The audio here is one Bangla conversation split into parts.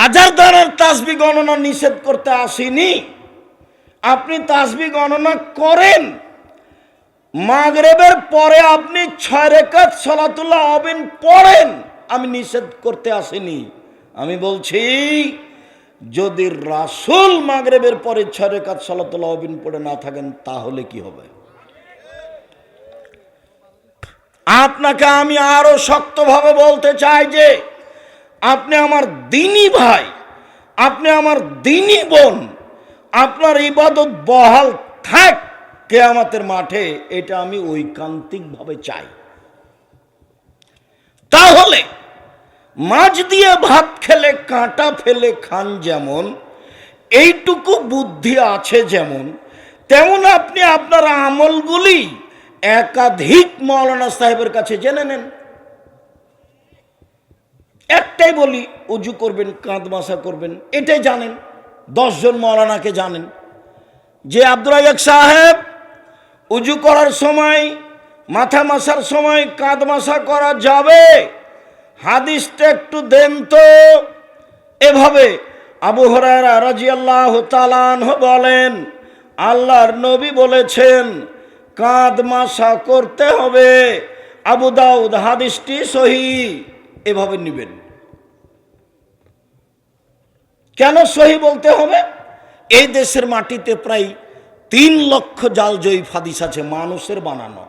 হাজার দ্বারার তাসবি গণনা নিষেধ করতে আসিনি। আপনি তাসবি গণনা করেন। মাগরেবের পরে আপনি ছয় রেখাত সলাতুল্লাহ অবিন পড়েন। আমি নিষেধ করতে আসিনি। আমি বলছি, যদি রাসুল মাগরেবের পরে ছয় রেখাত সলাতুল্লাহ অবিন পড়ে না থাকেন, তাহলে কি হবে? আপনাকে আমি আরও শক্তভাবে বলতে চাই যে আপনি আমার দিনই ভাই, আপনি আমার দিনই বোন, আপনার ইবাদত বহাল থাক কেয়ামতের মাঠে, এটা আমি ঐকান্তিকভাবে চাই। তাহলে মাছ দিয়ে ভাত খেলে, কাঁটা ফেলে খান যেমন, এইটুকু বুদ্ধি আছে যেমন, তেমন আপনি আপনার আমলগুলি একাধিক মৌলানা সাহেবের কাছে জেনে নেন। একটাই বলি, উজু করবেন কাঁদ মাসা করবেন, এটাই জানেন, দশজন মৌলানাকে জানেন। যে আব্দুল রাজাক সাহেব উজু করার সময়, মাথা মাসার সময় কাঁদ মাসা করা যাবে, হাদিসটা একটু দেন তো। এভাবে আবু হরারা রাজিয়াল্লাহ তালান বলেন, আল্লাহর নবী বলেছেন কাঁদ মাসা করতে হবে। আবু দাউদ হাদিসটি সহি, এভাবে নিবেন। কেন সহি বলতে হবে? এই দেশের মাটিতে প্রায় তিন লক্ষ জাল জয়ী ফাদিস আছে, মানুষের বানানো।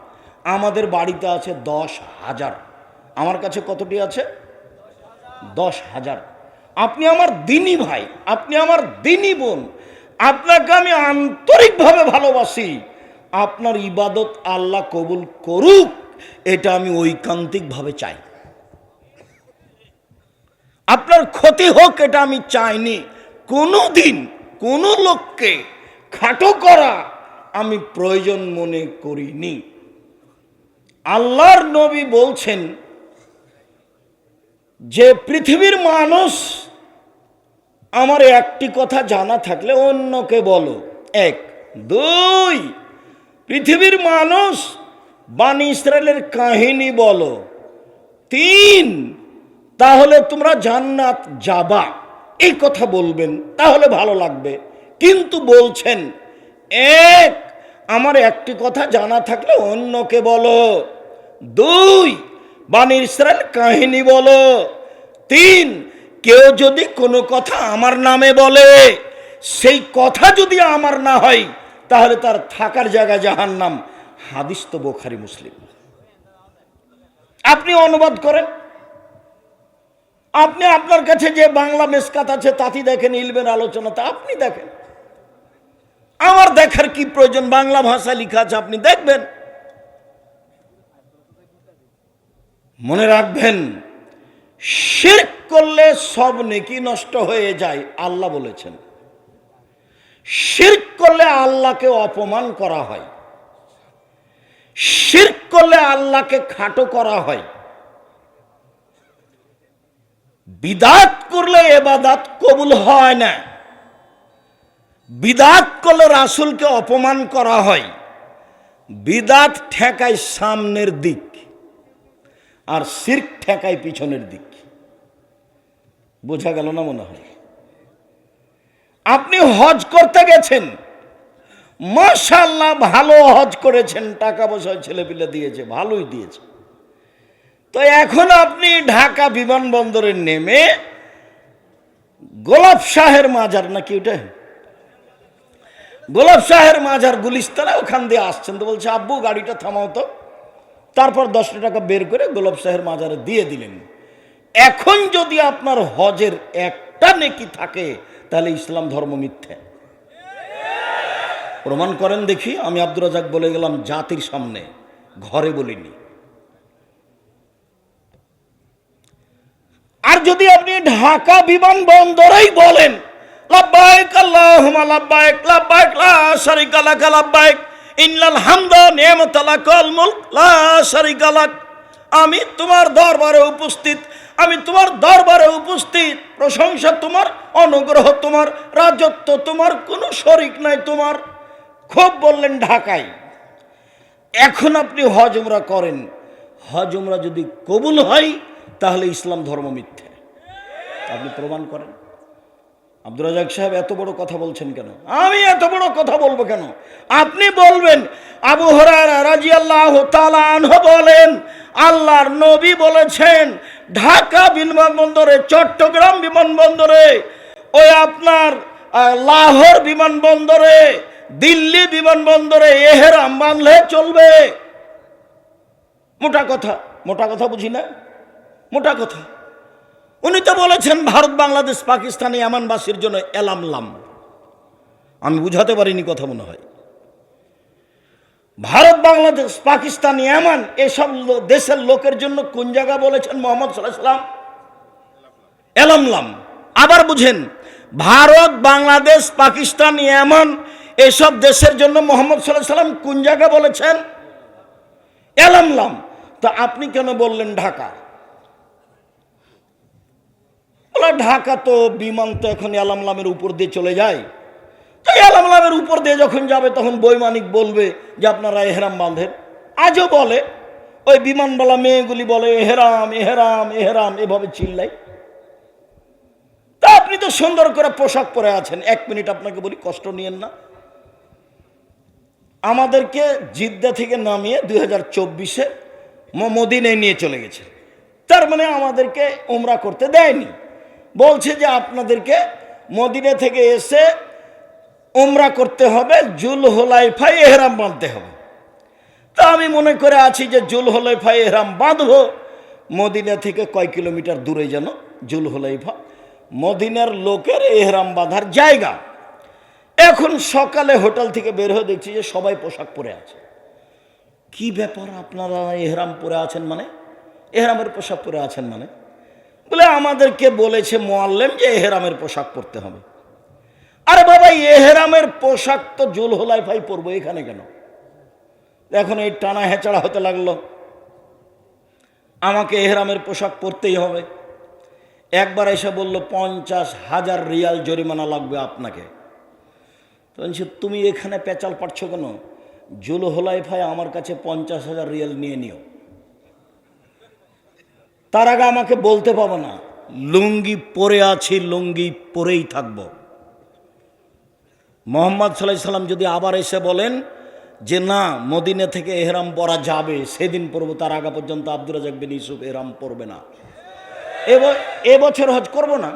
আমাদের বাড়িতে আছে দশ হাজার। আমার কাছে কতটি আছে? দশ হাজার। আপনি আমার দিনই ভাই, আপনি আমার দিনই বোন, আপনাকে আমি আন্তরিকভাবে ভালোবাসি। আপনার ইবাদত আল্লাহ কবুল করুক, এটা আমি ঐকান্তিকভাবে চাই। আপনার ক্ষতি হোক, এটা আমি চাইনি। কোনো দিন কোনো লোককে খাটো করা আমি প্রয়োজন মনে করিনি। আল্লাহর নবী বলছেন, যে পৃথিবীর মানুষ, আমার একটি কথা জানা থাকলে অন্যকে বলো। এক। দুই। পৃথিবীর মানুষ বাণী ইসরায়েলের কাহিনী বলো। তিন। তাহলে তোমরা জান্নাত যাবা। এই কথা বলবেন, তাহলে ভালো লাগবে। কিন্তু বলছেন, এক, আমার একটি কথা জানা থাকলে অন্যকে বলো। দুই বাণীর ইসরায়েল কাহিনী বলো। তিন, কেউ যদি কোনো কথা আমার নামে বলে, সেই কথা যদি আমার না হয়, তাহলে তার থাকার জায়গা জাহান নাম হাদিস তো বোখারি মুসলিম। আপনি অনুবাদ করেন। আপনি আপনার কাছে যে বাংলা মেসকাত আছে, তাঁতি দেখেন ইলবের আলোচনাতে আপনি দেখেন। আমার দেখার কি প্রয়োজন? বাংলা ভাষা লেখা আছে, আপনি দেখবেন। মনে রাখবেন, শিরক করলে সব নেকি নষ্ট হয়ে যায়, আল্লাহ বলেছেন। শিরক করলে আল্লাহকে অপমান করা হয়। শিরক করলে আল্লাহকে খাটো করা হয়। বিদাত করলে এবাদাত কবুল হয় না। বিদাত করলে রাসুলকে অপমান করা হয়। বিদাত ঠেকায় সামনের দিক আর সির্ক ঠেকায় পিছনের দিক। বোঝা গেল না মনে হয়? আপনি হজ করতে গেছেন। মাশাল্লাহ ভালো হজ করেছেন। টাকা পয়সা ছেলেপিলে দিয়েছে, ভালোই দিয়েছে। তো এখন আপনি ঢাকা বিমানবন্দরে নেমে গোলাপ শাহের মাজার নাকি ওটা? গোলাপ শাহের মাজার গুলিস্তানে ওখান দিয়ে আসছেন তো বলছে, আব্বু, গাড়িটা থামাও তো। তারপর দশটা টাকা বের করে গোলাপ শাহের মাজারে দিয়ে দিলেন। এখন যদি আপনার হজের একটা নেকি থাকে, তাহলে ইসলাম ধর্ম মিথ্যে। প্রমাণ করেন দেখি, আমি আব্দুর রাজাক বলে গেলাম জাতির সামনে, ঘরে বলিনি। আর যদি আপনি ঢাকা বিমানবন্দরেই বলেন লা আমি তোমার দরবারে উপস্থিত, আমি তোমার দরবারে উপস্থিত। প্রশংসা তোমার, অনুগ্রহ তোমার, রাজত্ব তোমার, কোনো শরিক নাই তোমার। খুব বললেন ঢাকায়। এখন আপনি হজমরা করেন। হজমরা যদি কবুল হয় তাহলে ইসলাম ধর্ম মিথ্যে। আপনি প্রমাণ করেন। আব্দুর রাজাক সাহেব এত বড় কথা বলছেন কেন? আমি এত বড় কথা বলব কেন? আপনি বলবেন, আবু হরারা রাজি আল্লাহ বলেন, আল্লাহর নবী বলেছেন, ঢাকা বিমানবন্দরে, চট্টগ্রাম বিমানবন্দরে, ওই আপনার লাহোর বিমানবন্দরে, দিল্লি বিমানবন্দরে এহেরাম বাঁধলে চলবে। মোটা কথা মোটা কথা বুঝি না? মোটা কথা। উনি তো বলেছেন, ভারত, বাংলাদেশ, পাকিস্তানি এমানবাসীর জন্য এলামলাম আমি বুঝাতে পারিনি কথা মনে হয়। ভারত, বাংলাদেশ, পাকিস্তান এমান এসব দেশের লোকের জন্য কোন জায়গা বলেছেন মোহাম্মদ সাল্লাম? এলামলাম আবার বুঝেন, ভারত, বাংলাদেশ, পাকিস্তান এমন এসব দেশের জন্য মোহাম্মদ সাল্লাহ সাল্লাম কোন জায়গা বলেছেন? এলামলাম তা আপনি কেন বললেন ঢাকা? বলে ঢাকা তো বিমান তো এখন এলামলামের উপর দিয়ে চলে যায়। তো এলামলামের উপর দিয়ে যখন যাবে, তখন বৈমানিক বলবে যে আপনারা এহেরাম বাঁধেন। আজও বলে, ওই বিমানবালা মেয়েগুলি বলে, এহেরাম এহেরাম এহেরাম, এভাবে চিল্লাই তা আপনি তো সুন্দর করে পোশাক পরে আছেন। এক মিনিট আপনাকে বলি, কষ্ট নিয়েন না। আমাদেরকে জিদ্দা থেকে নামিয়ে দুই হাজার চব্বিশে মদিনায় নিয়ে চলে গেছে। তার মানে আমাদেরকে উমরা করতে দেয়নি। বলছে যে আপনাদেরকে মদিনা থেকে এসে উমরা করতে হবে জুল হোলাইফাই এহরাম বাঁধতে হবে। তা আমি মনে করে আছি যে জুল হোলাইফা এহরাম বাঁধবো, মদিনা থেকে কয় কিলোমিটার দূরে যেন জুল হোলাইফা মদিনার লোকের এহরাম বাঁধার জায়গা। এখন সকালে হোটেল থেকে বের হয়ে দেখছি যে সবাই পোশাক পরে আছে। কি ব্যাপার আপনারা এহরাম পরে আছেন মানে? এহরামের পোশাক পরে আছেন মানে? বলে আমাদেরকে বলেছে মোয়াল্লেম যে এহেরামের পোশাক পরতে হবে। আরে বাবা এহরামের পোশাক তো জুল হোলাই ভাই পরবো এখানে কেন? এখন এই টানা হেঁচড়া হতে লাগল। আমাকে এহরামের পোশাক পরতেই হবে। একবার এসে বলল পঞ্চাশ হাজার রিয়াল জরিমানা লাগবে আপনাকে। বলছি, তুমি এখানে পেঁচাল পাচ্ছ কেন? জুল হোলাই ভাই আমার কাছে পঞ্চাশ হাজার রিয়াল নিয়ে নিও। তার আগে আমাকে বলতে পাবো না। লুঙ্গি পরে আছি, লুঙ্গি পরেই থাকব। মোহাম্মদ সাল্লাহ সাল্লাম যদি আবার এসে বলেন যে, না, মদিনে থেকে এহরাম পরা যাবে, সেদিন পরবো, তার আগা পর্যন্ত আব্দুল রাজাক বিন ইউসুফ এহরাম পরবে না। এবছর হজ করব না।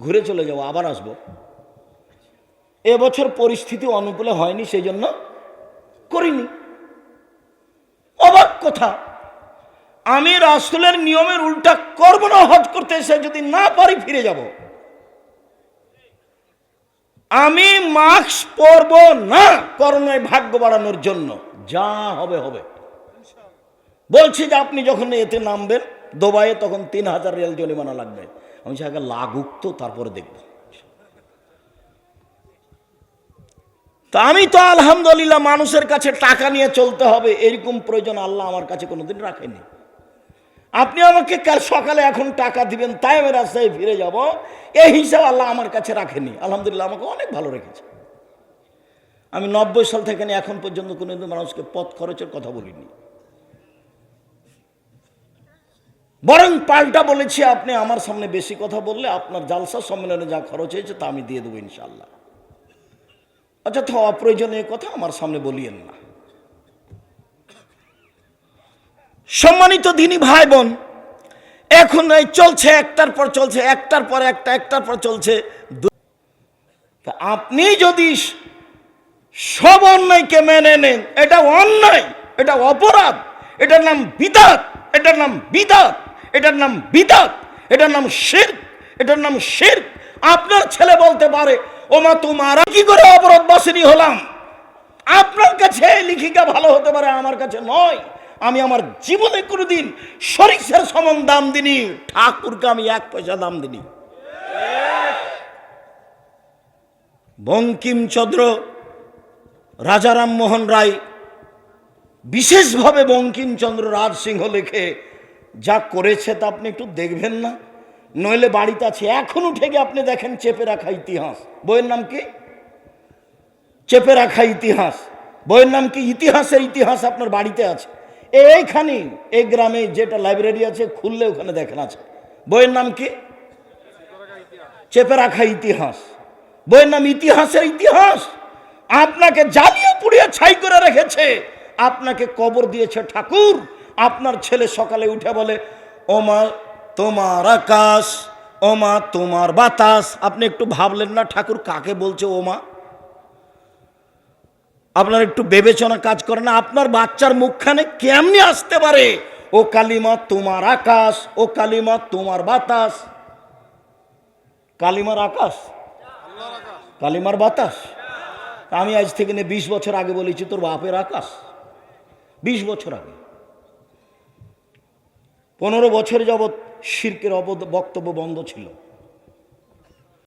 ঘুরে চলে যাব, আবার আসব। এবছর পরিস্থিতি অনুকূলে হয়নি, সেই জন্য করিনি। অবাক কথা। আমি রাসুলের নিয়মের উল্টা করব না, হজ করতে এসে যদি না পারি, ফিরে যাব। আমি মাস্ক পরব না, করোনায় ভাগ্য বাড়ানোর জন্য। যা হবে হবে। বলছি যে আপনি যখন এতে নামবেন, দুবাইয়ে তখন তিন হাজার রিয়াল জরিমানা লাগবে। আমি আগে লাগুক তো, তারপরে দেখব। তা আমি তো আলহামদুলিল্লাহ মানুষের কাছে টাকা নিয়ে চলতে হবে, এরকম প্রয়োজন আল্লাহ আমার কাছে কোনোদিন রাখেনি। আপনি আমাকে কাল সকালে এখন টাকা দিবেন, তাই আমি রাস্তায় ফিরে যাব। এই হিসাব আল্লাহ আমার কাছে রাখেনি। আলহামদুলিল্লাহ আমাকে অনেক ভালো রেখেছে। আমি নব্বই সাল থেকে এখন পর্যন্ত কোনোদিন মানুষকে পথ খরচের কথা বলিনি। বরং পাল্টা বলেছি, আপনি আমার সামনে বেশি কথা বললে আপনার জালসা সম্মেলনে যা খরচ হয়েছে তা আমি দিয়ে দেবো ইনশাল্লাহ তো অপ্রয়োজনীয় কথা আমার সামনে বলিয়েন না। সম্মানিত দিনী ভাই বোন, এখন এই চলছে একটার পর চলছে, একটার পর একটা, একটার পর চলছে। আপনি যদি সব অন্যায়কে মেনে নেন, এটা অন্যায়, এটা অপরাধ, এটার নাম বিদাত, এটার নাম বিদাত, এটার নাম বিদাত, এটার নাম শের এটার নাম শের আপনার ছেলে বলতে পারে ওমা তোমারা কি করে অপরাধ বাসিনী হলাম? আপনার কাছে লিখিকা ভালো হতে পারে, আমার কাছে নয়। আমি আমার জীবনে কোনোদিন সরিষার সমান দাম দিনি ঠাকুরকে আমি এক পয়সা দাম দিনি বঙ্কিমচন্দ্র রাজারাম মোহন রায় বিশেষভাবে বঙ্কিমচন্দ্র রাজ সিংহ লেখে যা করেছে তা আপনি একটু দেখবেন না, নইলে বাড়িতে আছে। এখন উঠে গিয়ে আপনি দেখেন চেপে রাখা ইতিহাস। বইয়ের নাম কি? চেপে রাখা ইতিহাস। বইয়ের নাম কি? ইতিহাসের ইতিহাস আপনার বাড়িতে আছে। এইখানে এই গ্রামে যেটা লাইব্রেরি আছে, খুললে ওখানে দেখেন আছে। বইয়ের নাম কি? চেপে রাখা ইতিহাস। বইয়ের নাম ইতিহাসের ইতিহাস। আপনাকে জ্বালিয়ে পুড়িয়ে ছাই করে রেখেছে। আপনাকে কবর দিয়েছে ঠাকুর। আপনার ছেলে সকালে উঠে বলে ওমা তোমার আকাশ ওমা তোমার বাতাস। আপনি একটু ভাবলেন না ঠাকুর কাকে বলছে ওমা আপনার একটু বিবেচনা কাজ করে না আপনার বাচ্চার মুখখানে কেমনি আসতে পারে? ও কালিমা তোমার আকাশ, ও কালিমা তোমার বাতাস। কালিমার আকাশ? কালিমার বাতাস? আমি আজ থেকে নিয়ে বিশ বছর আগে বলেছি, তোর বাপের আকাশ। বিশ বছর আগে। পনেরো বছর যাবৎ শির্কের অবদ বক্তব্য বন্ধ ছিল।